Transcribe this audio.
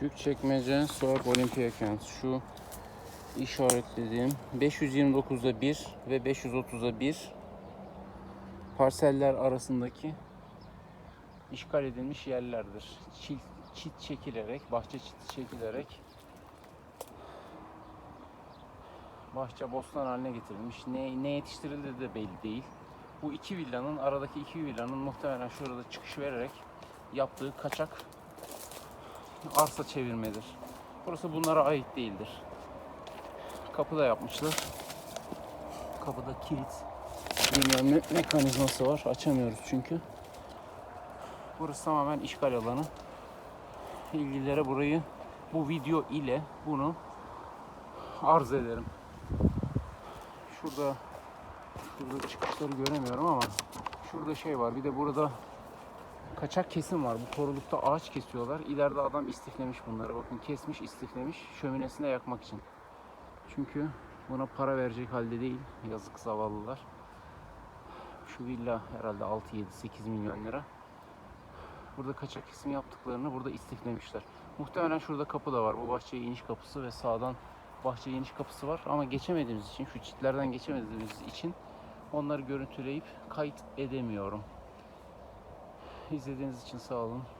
Küçükçekmece Suat Olimpiya Kent. Şu işaretlediğim 529'da 1 ve 530'da 1 parseller arasındaki işgal edilmiş yerlerdir. Çit, çit çekilerek, bahçe çiti çekilerek bahçe bostan haline getirilmiş. Ne, ne yetiştirildiği de belli değil. Bu iki villanın, aradaki iki villanın muhtemelen şurada çıkış vererek yaptığı kaçak arsa çevirmedir. Burası bunlara ait değildir. Kapı da yapmışlar. Kapıda kilit bilmem ne mekanizması var. Açamıyoruz çünkü. Burası tamamen işgal alanı. İlgililere burayı bu video ile bunu arz ederim. Şurada şurada çıkışları göremiyorum ama şurada şey var. Bir de burada kaçak kesim var. Bu korulukta ağaç kesiyorlar. İleride adam istiflemiş bunları. Bakın kesmiş, istiflemiş şöminesine yakmak için. Çünkü buna para verecek halde değil. Yazık zavallılar. Şu villa herhalde 6 7 8 milyon lira. Burada kaçak kesim yaptıklarını burada istiflemişler. Muhtemelen şurada kapı da var. Bu bahçeye iniş kapısı ve sağdan bahçeye iniş kapısı var. Ama geçemediğimiz için, şu çitlerden geçemediğimiz için onları görüntüleyip kayıt edemiyorum. İzlediğiniz için sağ olun.